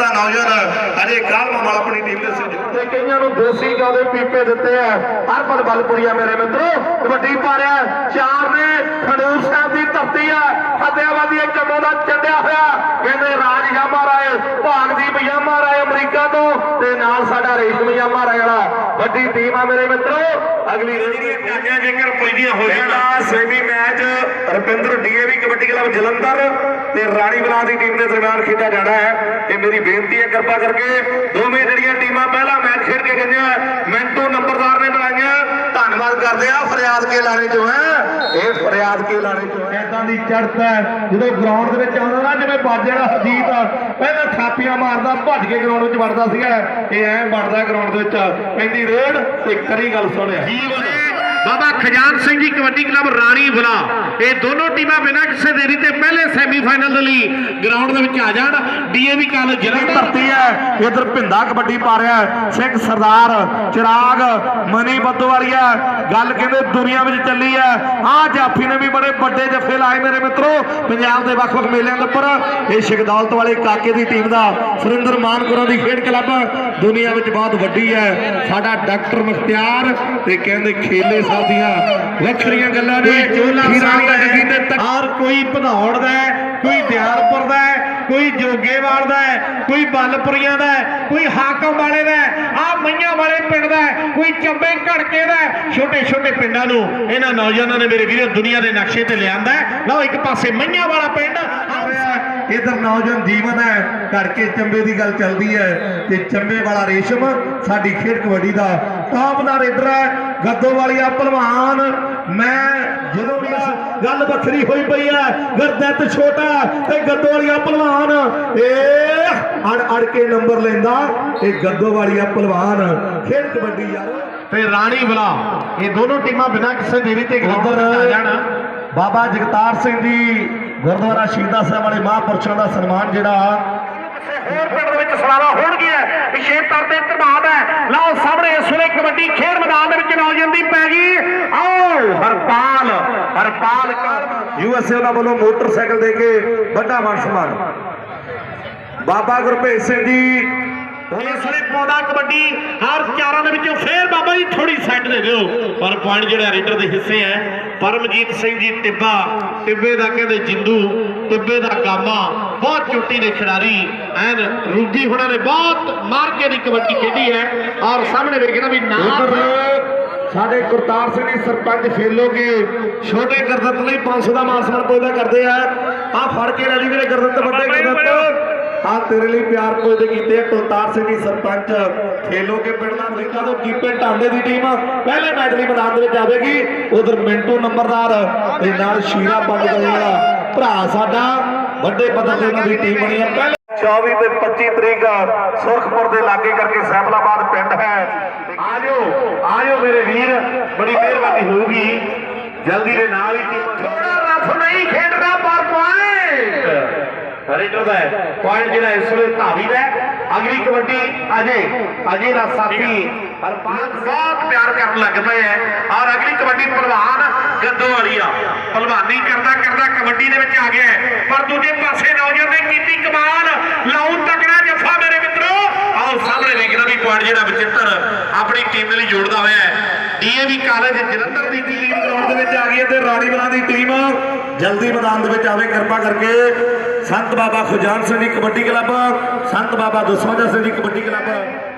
S8: ਦਾ ਨੌਜਵਾਨ ਅਜੇ ਕਾਲਮਾ ਵਾਲ ਆਪਣੀ ਟੀਮ ਦੇ ਸਿਰ
S7: ਤੇ। ਕਈਆਂ ਨੂੰ ਦੇਸੀ ਗਾਂ ਪੀਪੇ ਦਿੱਤੇ ਆ। ਹਰਪਲ ਬਲਪੁਰੀਆ ਮੇਰੇ ਮਿੱਤਰੋ, ਕਬੱਡੀ ਪਾ ਰਿਹਾ ਚਾਰ ਨੇ ਖਡੂਰ ਸਾਹਿਬ ਦੀ ਧਰਤੀ ਆ। ਫਤਿਆਬਾਦੀ ਇੱਕ ਕੰਮੋਂ ਦਾ ਚੱਡਿਆ ਹੋਇਆ। ਕਹਿੰਦੇ ਰਾਜ ਯਾਮਾ ਰਾਏ ਭਾਗਦੀਪ ਯਾਮਾ ਰਾਏ ਅਮਰੀਕਾ ਤੋਂ, ਤੇ ਨਾਲ ਸਾਡਾ ਰੇਸ਼ਮ ਯਾਮਾ ਰਾਏ ਵਾਲਾ। ਵੱਡੀ ਟੀਮ ਆ ਮੇਰੇ ਮਿੱਤਰੋ। ਅਗਲੀ
S8: ਕਾਜਾਂ ਜੇਕਰ ਪੈਂਦੀਆਂ ਹੋ ਜਾਣ। Semi match Rupinder DAV kabaddi club Jalandhar ਤੇ ਰਾਣੀ ਬਲਾ ਦੀ ਟੀਮ ਦੇ ਦਰਮਿਆਨ ਖੇਡਿਆ ਜਾਣਾ ਹੈ। ਇਹ ਮੇਰੀ ਬੇਨਤੀ ਹੈ ਕਿਰਪਾ ਕਰਕੇ ਦੋਵੇਂ ਜਿਹੜੀਆਂ ਟੀਮਾਂ ਪਹਿਲਾ ਮੈਚ ਖੇਡ ਕੇ ਗਈਆਂ ਮਿੰਟੂ ਨੰਬਰਦਾਰ ਨੇ ਬਣਾਈਆਂ। ਧੰਨਵਾਦ ਕਰਦੇ ਆ ਫਰਿਆਦ ਕੇ ਲਾਣੇ ਚੋਂ ਹੈ? ਇਹ ਫਰਿਆਦ ਕੇ ਲਾਣੇ ਚੋਂ ਹੈ।
S7: ਇਦਾਂ ਦੀ ਚੜ੍ਹਤ ਹੈ। ਜਦੋਂ ਗਰਾਊਂਡ ਦੇ ਵਿੱਚ ਆਉਂਦਾ ਨਾ ਜਿਵੇਂ ਬਾਜੇ ਵਾਲਾ ਹਰਜੀਤ ਪਹਿਲਾਂ ਥਾਪੀਆਂ ਮਾਰਦਾ ਭੱਜ ਕੇ ਗਰਾਊਂਡ ਵਿੱਚ ਵੜਦਾ ਸੀਗਾ। ਇਹ ਐਂ ਵੜਦਾ ਗਰਾਊਂਡ ਦੇ ਵਿੱਚ। ਪੈਂਦੀ ਰੇਡ ਤੇ ਕਰੀ ਗੱਲ ਸੁਣਿਆ
S9: ਬਾਬਾ ਖਜਾਨ ਸਿੰਘ ਜੀ ਕਬੱਡੀ ਕਲੱਬ ਰਾਣੀ ਬੁਲਾ। ਇਹ ਦੋਨੋਂ ਟੀਮਾਂ ਬਿਨਾਂ ਕਿਸੇ ਦੇਰੀ ਤੇ ਪਹਿਲੇ ਸੈਮੀਫਾਈਨਲ ਦੇ ਲਈ ਗਰਾਊਂਡ ਦੇ ਵਿੱਚ ਆ ਜਾਣ। ਡੀਏਵੀ ਕਾਲਜ ਜਲੰਧਰ
S7: ਧਰਤੀ ਹੈ। ਇਧਰ ਭਿੰਦਾ ਕਬੱਡੀ ਪਾ ਰਿਹਾ ਸਿੰਘ ਸਰਦਾਰ ਚਿਰਾਗ ਮਨੀ ਬੱਦੋਵਾਲੀਆ ਗੱਲ ਕਹਿੰਦੇ ਦੁਨੀਆ ਵਿੱਚ ਚੱਲੀ ਹੈ? ਆ ਜਾਫੀ ਨੇ ਵੀ ਬੜੇ ਵੱਡੇ ਜੱਫੇ ਲਾਏ ਮੇਰੇ ਮਿੱਤਰੋ। ਪੰਜਾਬ ਦੇ ਵੱਖ-ਵੱਖ ਮੇਲਿਆਂ ਦੇ ਉੱਪਰ ਇਹ ਸ਼ਿਕਦੌਲਤ ਵਾਲੇ ਕਾਕੇ ਦੀ ਟੀਮ ਦਾ ਸੁਰਿੰਦਰ ਮਾਨਕੁਰਾਂ ਦੀ ਖੇਡ ਕਲੱਬ ਦੁਨੀਆ ਵਿੱਚ ਬਹੁਤ ਵੱਡੀ ਹੈ। ਸਾਡਾ ਡਾਕਟਰ ਮੁਖਤਿਆਰ ਤੇ ਕਹਿੰਦੇ ਖੇਲੇ ਸਾਹਿਬ ਦੀਆਂ ਵੱਖਰੀਆਂ ਗੱਲਾਂ ਨੇ। ਖੀਰਾਨੀਆਂ ਜਗੀ ਤੇ ਤੱਕ
S9: ਔਰ ਕੋਈ ਭਦੌੜ ਦਾ ਕੋਈ ਦਿਆਲਪੁਰ ਦਾ ਕੋਈ ਜੋਗੇਵਾਲ ਦਾ ਕੋਈ ਬਲਪੁਰੀਆਂ ਦਾ ਕੋਈ ਹਾਕਮ ਵਾਲੇ ਦਾ ਆ ਮਈਆਂ ਵਾਲੇ ਪਿੰਡ ਦਾ ਕੋਈ ਚੰਬੇ ਘੜਕੇ ਦਾ ਛੋਟੇ ਛੋਟੇ ਪਿੰਡਾਂ ਨੂੰ ਇਹਨਾਂ ਨੌਜਵਾਨਾਂ ਨੇ ਮੇਰੇ ਵੀਰੋ ਦੁਨੀਆ ਦੇ ਨਕਸ਼ੇ ਤੇ ਲਿਆਂਦਾ। ਲਓ ਇੱਕ ਪਾਸੇ ਮਈਆਂ ਵਾਲਾ ਪਿੰਡ
S7: ਇਧਰ ਨੌਜਵਾਨ ਜੀਵਨ ਹੈ ਕਰਕੇ ਚੰਬੇ ਦੀ ਗੱਲ ਚੱਲਦੀ ਹੈ ਤੇ ਚੰਬੇ ਵਾਲਾ ਰੇਸ਼ਮ ਸਾਡੀ ਖੇਡ ਕਬੱਡੀ ਦਾ ਟਾਪ ਦਾ ਰੇਡਰ ਹੈ ਗੱਦੋ ਵਾਲੀਆ ਪਹਿਲਵਾਨ। ਮੈਂ ਜਦੋਂ ਵੀ ਇਸ ਗੱਲ ਵੱਖਰੀ ਹੋਈ ਪਈ ਹੈ ਗਰਦਤ ਛੋਟਾ ਤੇ ਗੱਦੋ ਵਾਲੀਆ ਪਹਿਲਵਾਨ। ਇਹ ਅੜ ਅੜ ਕੇ ਨੰਬਰ ਲੈਂਦਾ ਇਹ ਗੱਦੋ ਵਾਲੀਆ ਪਹਿਲਵਾਨ। ਖੇਡ ਕਬੱਡੀ ਯਾਰ
S9: ਤੇ ਰਾਣੀ ਬਲਾ ਇਹ ਦੋਨੋਂ ਟੀਮਾਂ ਬਿਨਾਂ ਕਿਸੇ ਦੇਰੀ ਤੇ ਗਰਾਊਂਡ ਦੇ ਵਿੱਚ ਆ ਜਾਣ।
S7: ਬਾਬਾ ਜਗਤਾਰ ਸਿੰਘ ਜੀ ਗੁਰਦੁਆਰਾ ਸ਼ਹੀਦਾਂ ਸਾਹਿਬ ਵਾਲੇ ਮਹਾਂਪੁਰਸ਼ਾਂ ਦਾ ਸਨਮਾਨ ਜਿਹੜਾ
S9: ਹੋਰ ਪਿੰਡ ਦੇ ਵਿੱਚ ਸਲਾਵਾ ਹੋਣਗੀਆਂ ਵਿਸ਼ੇਸ਼ ਤੌਰ ਤੇ ਧਰਮਾਦ ਹੈ। ਲਓ ਸਾਹਮਣੇ ਇਸ ਵੇਲੇ ਕਬੱਡੀ ਖੇਡ ਮੈਦਾਨ ਦੇ ਵਿੱਚ ਨੌਜਵਾਨ ਦੀ ਪੈ ਗਈ। ਆਓ ਹਰਪਾਲ ਹਰਪਾਲ
S7: ਯੂਐਸਏ ਉਹਨਾਂ ਵੱਲੋਂ ਮੋਟਰਸਾਈਕਲ ਦੇ ਕੇ ਵੱਡਾ ਮਾਨ ਸਨਮਾਨ। ਬਾਬਾ ਗੁਰਭੇਜ ਸਿੰਘ ਜੀ
S9: ਇਸ ਵੇਲੇ ਪਾਉਂਦਾ ਕਬੱਡੀ, ਹਰ ਚਾਰਾਂ ਦੇ ਵਿੱਚੋਂ ਫੇਰ ਬਾਬਾ ਜੀ ਥੋੜੀ ਸਾਈਡ ਦੇ ਦਿਓ। ਪਰ ਪੁਆਇੰਟ ਜਿਹੜਾ ਰੇਡਰ ਦੇ ਹਿੱਸੇ ਹੈ ਪਰਮਜੀਤ ਸਿੰਘ ਜੀ ਟਿੱਬਾ, ਟਿੱਬੇ ਦਾ ਕਹਿੰਦੇ ਜਿੰਦੂ, ਟਿੱਬੇ ਦਾ ਗਾਮਾ, ਬਹੁਤ ਚੋਟੀ ਦੇ ਖਿਡਾਰੀ, ਐਨ ਰੂਗੀ ਹੁਣਾਂ ਨੇ ਬਹੁਤ ਮਾਰ ਕੇ ਦੀ ਕਬੱਡੀ ਖੇਡੀ ਹੈ ਔਰ ਸਾਹਮਣੇ ਵੇਖਣਾ ਵੀ ਨਾਮ
S7: ਸਾਡੇ ਗੁਰਤਾਰ ਸਿੰਘ ਜੀ ਸਰਪੰਚ ਫੇਲੋਗੇ ਛੋਟੇ ਗਰਦਤ ਲਈ 500 ਦਾ ਮਾਨ ਸਨਮਾਨ ਪੁੱਜਦਾ ਕਰਦੇ ਆ। ਆ ਫੜ ਕੇ ਲੈ ਜੀ ਮੇਰੇ ਗਰਦਤ ਵੱਡੇ ਗਰਦਤ। ਆ ਤੇਰੇ ਲਈ ਪਿਆਰ ਪੁੱਜਦੇ ਕੀਤੇ ਆ ਸਿੰਘ ਜੀ ਸਰਪੰਚ। ਫੇਲੋਗੇ ਪਿੰਡ ਦਾ ਅਮਰੀਕਾ ਤੋਂ ਕੀਪੇ ਢਾਂਡੇ ਦੀ ਟੀਮ ਪਹਿਲੇ ਮੈਚ ਲਈ ਮੈਦਾਨ ਦੇ ਵਿੱਚ ਆਵੇਗੀ। ਉਧਰ ਮਿੰਟੂ ਨੰਬਰਦਾਰ ਤੇ ਨਾਲ ਸ਼ੀਰਾ ਪੰਜ ਵਾਲਾ ਭਰਾ ਸਾਡਾ ਵੱਡੇ ਪੱਧਰ ਤੇ ਉਹਨਾਂ ਦੀ ਟੀਮ ਬਣੀ ਹੈ। ਪਹਿਲੇ 24 ਤੇ 25 ਤਰੀਕ ਸੁਰਖਪੁਰ ਦੇ ਲਾਗੇ ਕਰਕੇ ਸੈਫਲਾਬਾਦ ਪਿੰਡ ਹੈ।
S9: ਆਜੋ ਆਜੋ ਮੇਰੇ ਵੀਰ ਬੜੀ ਮਿਹਰਬਾਨੀ ਹੋਊਗੀ। ਜਲਦੀ ਦੇ ਨਾਲ ਹੀ ਟੀਮ ਥੋੜਾ ਰਫ ਨਹੀਂ ਖੇਡਣਾ ਪਰ ਪੁਆਇੰਟ ਰੇਡਰ ਦਾ ਪੁਆਇੰਟ ਜਿਹੜਾ ਇਸ ਵੇਲੇ ਧਾਵੀ ਦਾ ਅਗਲੀ ਕਬੱਡੀ ਅਜੇ ਅਜੇ ਦਾ ਸਾਥੀ ਹਰਪਾਲ ਬਹੁਤ ਪਿਆਰ ਕਰਨ ਲੱਗ ਪਏ ਹੈ। ਔਰ ਅਗਲੀ ਕਬੱਡੀ ਪਹਿਲਵਾਨ ਗੱਦੋ ਵਾਲੀ ਪਹਿਲਵਾਨੀ ਕਰਦਾ ਕਰਦਾ ਕਬੱਡੀ ਦੇ ਵਿੱਚ ਆ ਗਿਆ ਪਰ ਦੂਜੇ ਪਾਸੇ ਨੌਜਵਾਨ ਨੇ ਕੀਤੀ ਕਮਾਲ। ਲਾਉ ਤਕੜਾ ਜੱਫਾ ਮੇਰੇ ਮਿੱਤਰੋ। ਆਓ ਸਾਹਮਣੇ ਵੇਖਣਾ ਵੀ ਪੁਆਇੰਟ ਜਿਹੜਾ ਬਚਿੱਤਰ ਆਪਣੀ ਟੀਮ ਦੇ ਲਈ ਜੋੜਦਾ ਹੋਇਆ ਹੈ। ਡੀਏਵੀ ਕਾਲਜ ਜਲੰਧਰ ਦੀ ਟੀਮ
S7: ਗਰਾਊਂਡ ਦੇ ਵਿੱਚ ਆ ਗਈ ਹੈ ਤੇ ਰਾਣੀ ਦੀ ਟੀਮ ਜਲਦੀ ਮੈਦਾਨ ਦੇ ਵਿੱਚ ਆਵੇ। ਕਿਰਪਾ ਕਰਕੇ ਸੰਤ ਬਾਬਾ ਖੁਜਾਨ ਸਿੰਘ ਦੀ ਕਬੱਡੀ ਕਲੱਬ ਸੰਤ ਬਾਬਾ ਦਸਵਾਜਾ ਸਿੰਘ ਦੀ ਕਬੱਡੀ ਕਲੱਬ।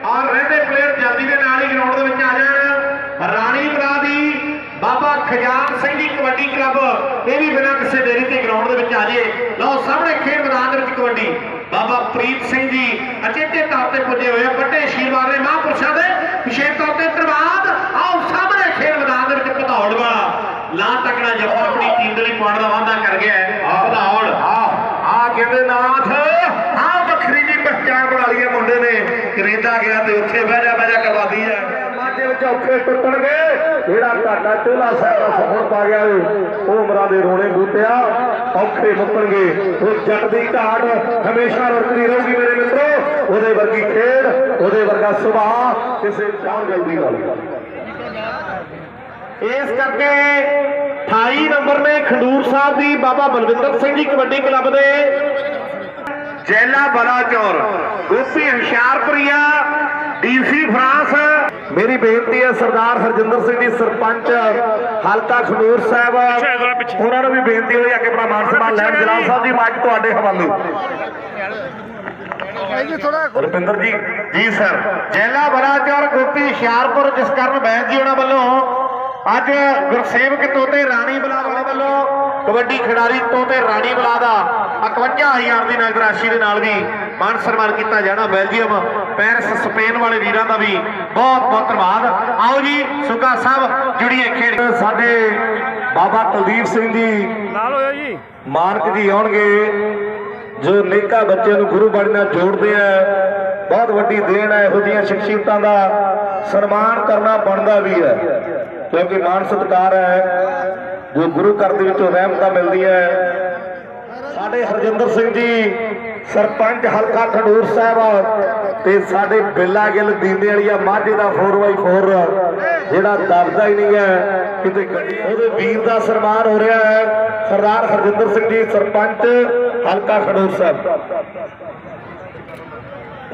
S9: ਔਰ ਰਹਿੰਦੇ ਪਲੇਅਰ ਜਲਦੀ ਦੇ ਨਾਲ ਹੀ ਗਰਾਊਂਡ ਦੇ ਵਿੱਚ ਆ ਜਾਣ। ਰਾਣੀ ਬਲਾ ਦੀ ਬਾਬਾ ਖਜਾਨ ਸਿੰਘ ਦੀ ਕਬੱਡੀ ਕਲੱਬ ਇਹ ਵੀ ਬਿਨਾਂ ਕਿਸੇ ਦੇਰੀ ਤੇ ਗਰਾਊਂਡ ਦੇ ਵਿੱਚ ਆ ਜੇ ਲਓ ਸਾਹਮਣੇ ਖੇਡ ਮੈਦਾਨ ਦੇ ਵਿੱਚ ਕਬੱਡੀ। ਬਾਬਾ ਪ੍ਰੀਤ ਸਿੰਘ ਜੀ ਅਚੇਤੇ ਤੌਰ ਤੇ ਪੁੱਜੇ ਹੋਏ ਆ, ਵੱਡੇ ਆਸ਼ੀਰਵਾਦ ਦੇ ਮਹਾਂਪੁਰਸ਼ਾਂ ਦੇ ਵਿਸ਼ੇਸ਼ ਤੌਰ ਤੇ ਧੰਨਵਾਦ। ਆਓ ਸਾਹਮਣੇ ਖੇਡ ਮੈਦਾਨ ਦੇ ਵਿੱਚ ਵਾਲਾ ਲਾ ਤਕੜਾ ਜੱਫਾ ਆਪਣੀ ਟੀਮ ਦੇ ਲਈ ਪੁਆਇੰਟ ਦਾ ਵਾਅਦਾ ਕਰ ਗਿਆ ਹੈ।
S7: ਆ ਕਹਿੰਦੇ ਨਾਥ। ਆ ਵੱਖਰੀ ਜੀ ਪਹਿਚਾਣ ਬਣਾ ਲਈ ਮੁੰਡੇ ਨੇ। ਕੈਨੇਡਾ ਗਿਆ ਤੇ ਉੱਥੇ ਬਹਿ ਜਾ ਬਹਿ ਜਾ ਕਰਵਾਦੀ ਹੈ ਮਾਝੇ ਵਿੱਚ ਔਖੇ ਟੁੱਟਣਗੇ। ਜਿਹੜਾ ਤੁਹਾਡਾ ਚੋਲਾ ਸਾਹਿਬ ਦਾ ਸਫਰ ਪਾ ਗਿਆ ਏ ਉਹ ਉਮਰਾਂ ਦੇ ਰੋਣੇ ਬੂਟਿਆ। ਔਖੇ ਮੁੱਕਣਗੇ। ਉਹ ਜੱਟ ਦੀ ਢਾਡ ਹਮੇਸ਼ਾ ਰੁਕਦੀ ਰਹੂਗੀ ਮੇਰੇ ਮਿੱਤਰੋ। ਉਹਦੇ ਵਰਗੀ ਖੇਡ ਉਹਦੇ ਵਰਗਾ ਸੁਭਾਅ ਕਿਸੇ ਚਾਹ ਜਲਦੀ ਨਾਲ।
S9: ਇਸ ਕਰਕੇ 28 ਨੰਬਰ ਨੇ ਖੰਡੂਰ ਸਾਹਿਬ ਦੀ ਬਾਬਾ ਬਲਵਿੰਦਰ ਸਿੰਘ ਜੀ ਕਬੱਡੀ ਕਲੱਬ ਦੇ।
S7: Jaila Balachaur Gopi Hoshiarpuria DC France. ਮੇਰੀ ਬੇਨਤੀ ਹੈ ਸਰਦਾਰ ਹਰਜਿੰਦਰ ਸਿੰਘ ਜੀ ਸਰਪੰਚ ਹਲਕਾ ਖਡੂਰ ਸਾਹਿਬ। ਉਹਨਾਂ ਨੂੰ ਵੀ ਬੇਨਤੀ ਹੋਈ ਆ ਕਿ ਆਪਣਾ ਮਾਨ ਸਨਮਾਨ ਲੈਣ। ਜਲਾਲ ਸਾਹਿਬ ਜੀ ਮਾਈਕ ਤੁਹਾਡੇ ਹਵਾਲੇ। ਰੁਪਿੰਦਰ ਜੀ ਜੀ ਸਰ। ਜੈਲਾ ਬਲਾਚੌਰ ਗੋਪੀ ਹੁਸ਼ਿਆਰਪੁਰ ਜਿਸ ਕਾਰਨ ਬੈਂਕ ਜੀ ਉਹਨਾਂ ਵੱਲੋਂ ਅੱਜ ਗੁਰਸੇਵਕ ਤੋਤੇ ਰਾਣੀ ਬਲਾ ਵਾਲੇ ਵੱਲੋਂ ਕਬੱਡੀ ਖਿਡਾਰੀ ਤੋਤੇ ਰਾਣੀ ਬਲਾ ਦਾ 51000 ਦੀ ਨਗਦ ਰਾਸ਼ੀ ਦੇ ਨਾਲ ਵੀ ਮਾਨ ਸਨਮਾਨ ਕੀਤਾ ਜਾਣਾ। ਬੈਲਜੀਅਮ ਪੈਰਿਸ ਸਪੇਨ ਵਾਲੇ ਵੀਰਾਂ ਦਾ ਵੀ ਬਹੁਤ ਬਹੁਤ ਧੰਨਵਾਦ। ਆਓ ਜੀ ਸੁੱਕਾ ਸਾਹਿਬ ਜੁੜੀਏ ਖੇਡ। ਸਾਡੇ ਬਾਬਾ ਕੁਲਦੀਪ ਸਿੰਘ ਜੀ ਨਾਲ ਹੋਇਆ ਜੀ। ਮਾਨਕ ਜੀ ਆਉਣਗੇ ਜੋ ਨੇਕਾ ਬੱਚੇ ਨੂੰ ਗੁਰੂ ਬਾਣੀ ਨਾਲ ਜੋੜਦੇ ਆ। ਬਹੁਤ ਵੱਡੀ ਦੇਣ ਹੈ ਇਹੋ ਜਿਹੀਆਂ ਸ਼ਖਸੀਅਤਾਂ ਦਾ ਸਨਮਾਨ ਕਰਨਾ ਬਣਦਾ ਵੀ ਹੈ ਕਿਉਂਕਿ ਮਾਨ ਸਤਿਕਾਰ ਹੈ। ਜੋ ਗੁਰੂ ਘਰ ਦੇ ਵਿੱਚੋਂ ਰਹਿਮਤਾਂ ਮਿਲਦੀਆਂ ਹੈ। ਸਾਡੇ ਹਰਜਿੰਦਰ ਸਿੰਘ ਜੀ, ਸਰਪੰਚ ਹਲਕਾ ਖਡੂਰ ਸਾਹਿਬ ਤੇ ਸਾਡੇ ਬਿੱਲਾ ਗਿੱਲ ਦੀਨੇ ਵਾਲੀਆ ਮਾਝੇ ਦਾ 4x4 ਜਿਹੜਾ ਦਬਦਾ ਹੀ ਨਹੀਂ ਹੈ। ਕਿਤੇ ਉਹਦੇ ਵੀਰ ਦਾ ਸਨਮਾਨ ਹੋ ਰਿਹਾ ਹੈ। ਸਰਦਾਰ ਹਰਜਿੰਦਰ ਸਿੰਘ ਜੀ, ਸਰਪੰਚ ਹਲਕਾ ਖਡੂਰ ਸਾਹਿਬ।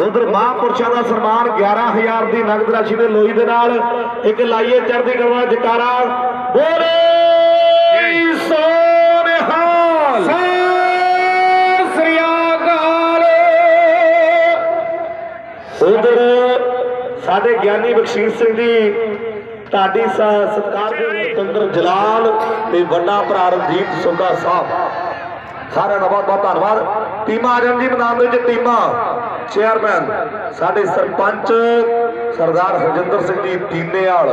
S7: ਉਧਰ ਮਹਾਂਪੁਰਸ਼ਾਂ ਦਾ ਸਨਮਾਨ 11000 ਦੀ ਨਗਦ ਰਾਸ਼ੀ ਦੇ ਲੋਈ ਦੇ ਨਾਲ ਇੱਕ ਲਾਈਏ ਚੜ੍ਹਦੀ ਕਲਾ ਜਕਾਰਾ। ਬੋਲੇ ਸੋਨਿਹਾਲ। ਸ੍ਰੀ ਉਧਰ ਸਾਡੇ ਗਿਆਨੀ ਬਖਸ਼ੀਸ਼ ਸਿੰਘ ਜੀ, ਢਾਡੀ ਸ- ਸਤਿਕਾਰਯੋਗ ਚੰਦਰ ਜਲਾਲ ਤੇ ਵੱਡਾ ਭਰਾ ਰਣਜੀਤ ਸੁੱਗਾ ਸਾਹਿਬ। ਸਾਰਿਆਂ ਦਾ ਬਹੁਤ ਬਹੁਤ ਧੰਨਵਾਦ। ਟੀਮਾਂ ਆ ਜਾਣ ਜੀ, ਮੈਦਾਨ ਦੇ ਵਿੱਚ ਟੀਮਾਂ। ਚੇਅਰਮੈਨ ਸਾਡੇ ਸਰਪੰਚ ਸਰਦਾਰ ਹਰਜਿੰਦਰ ਸਿੰਘ ਜੀ ਟੀਨੇਵਾਲ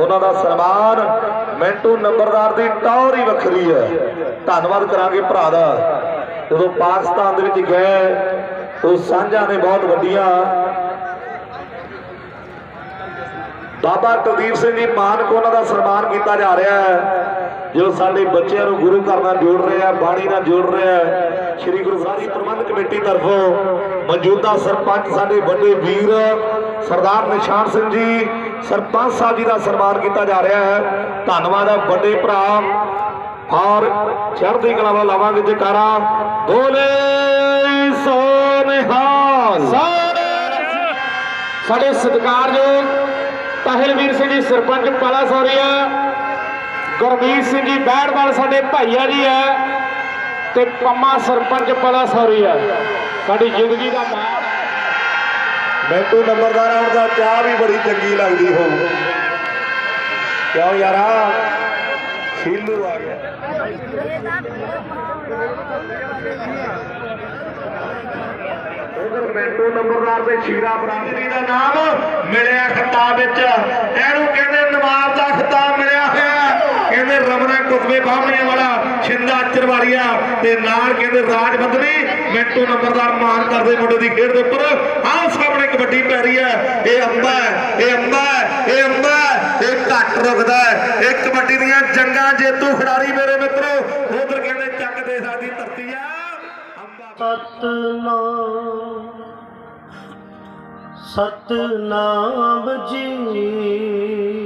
S7: ਉਹਨਾਂ ਦਾ ਸਨਮਾਨ ਮੈਂਟੂ ਨੰਬਰਦਾਰ ਦੀ ਟੌਰ ਹੀ ਵੱਖਰੀ ਹੈ। ਧੰਨਵਾਦ ਕਰਾਂਗੇ ਭਰਾ ਦਾ। ਜਦੋਂ ਪਾਕਿਸਤਾਨ ਦੇ ਵਿੱਚ ਗਏ, ਉਹ ਸਾਂਝਾ ਨੇ ਬਹੁਤ ਵੱਡੀਆਂ ਬਾਬਾ ਕੁਲਦੀਪ ਸਿੰਘ ਜੀ ਮਾਨਕ ਉਹਨਾਂ ਦਾ ਸਨਮਾਨ ਕੀਤਾ ਜਾ ਰਿਹਾ ਹੈ। ਜੋ ਸਾਡੇ ਬੱਚਿਆਂ ਨੂੰ ਗੁਰੂ ਘਰ ਨਾਲ ਜੋੜ ਰਿਹਾ ਬਾਣੀ ਨਾਲ ਜੋੜ ਰਿਹਾ ਸ੍ਰੀ ਗੁਰੂ ਸਾਰੀ ਪ੍ਰਬੰਧ ਕਮੇਟੀ ਤਰਫੋਂ ਮੌਜੂਦਾ ਸਰਪੰਚ ਸਾਡੇ ਵੱਡੇ ਵੀਰ ਸਰਦਾਰ ਨਿਸ਼ਾਨ ਸਿੰਘ ਜੀ, ਸਰਪੰਚ ਸਾਹਿਬ ਜੀ ਦਾ ਸਨਮਾਨ ਕੀਤਾ ਜਾ ਰਿਹਾ ਹੈ। ਧੰਨਵਾਦ ਹੈ ਵੱਡੇ ਭਰਾ। ਔਰ ਚੜ੍ਹਦੀ ਕਲਾ ਵੱਲ ਲਾਵਾਂਗੇ ਜਕਾਰਾ। ਬੋਲੇ ਸੋਨਿਹਾਲ। ਸਾਡੇ ਸਤਿਕਾਰਯੋਗ ਪਹਿਲਵੀਰ ਸਿੰਘ ਜੀ, ਸਰਪੰਚ ਪਾਲਾ ਸੌਰੀਆ। ਗੁਰਮੀਤ ਸਿੰਘ ਜੀ ਬੈੜਵਾਲ ਸਾਡੇ ਭਾਈਆ ਜੀ ਹੈ। ਤੇ ਪੰਮਾ ਸਰਪੰਚ ਪਾਲਾ ਸੌਰੀਆ ਸਾਡੀ ਜ਼ਿੰਦਗੀ ਦਾ ਮਾਣ ਮੈਨੂੰ ਨੰਬਰਦਾਰ ਆਉਣ ਦਾ ਚਾਹ ਵੀ ਬੜੀ ਚੰਗੀ ਲੱਗਦੀ ਹੋ ਕਿਉਂ ਯਾਰਾ? ਸੀਲੂ ਆ ਗਿਆ। ਉਧਰ ਮੈਂਟੋ ਨੰਬਰਦਾਰ ਦੇ ਸ਼ੀਰਾ ਬਰਾਦਰੀ ਦਾ ਨਾਮ ਮਿਲਿਆ ਖਿਤਾਬ ਵਿੱਚ। ਇਹਨੂੰ ਕਹਿੰਦੇ ਨਵਾਬ ਦਾ ਖਿਤਾਬ ਮਿਲਿਆ ਹੋਇਆ। ਕਹਿੰਦੇ ਰਮਨਾ ਕੁਤਬੇ ਬਾਹਮਣੀਆਂ ਵਾਲਾ ਛਿੰਦਾ ਚਰਵਾਲੀਆ ਤੇ ਨਾਲ ਕਹਿੰਦੇ ਰਾਜ ਬੰਦਨੀ ਮੈਂਟੋ ਨੰਬਰਦਾਰ ਮਾਨ ਕਰਦੇ ਮੁੰਡੇ ਦੀ ਖੇਡ ਦੇ ਉੱਪਰ। ਆਹ ਸਾਹਮਣੇ ਕਬੱਡੀ ਪੈ ਰਹੀ ਹੈ। ਇਹ ਅੰਬਾ ਇਹ ਅੰਬਾ ਇਹ ਅੰਬਾ ਇਹ ਘੱਟ ਰੁਕਦਾ ਇਹ ਕਬੱਡੀ ਦੀਆਂ ਜੰਗਾਂ, ਜੇਤੂ ਖਿਡਾਰੀ ਮੇਰੇ ਮਿੱਤਰੋ ਉਧਰ ਕਹਿੰਦੇ ਚੱਕ ਦੇ ਸਾਡੀ ਧਰਤੀ ਆ। ਅੰਬਾ
S1: ਸਤਨਾਮ ਸਤਨਾਮ ਜੀ।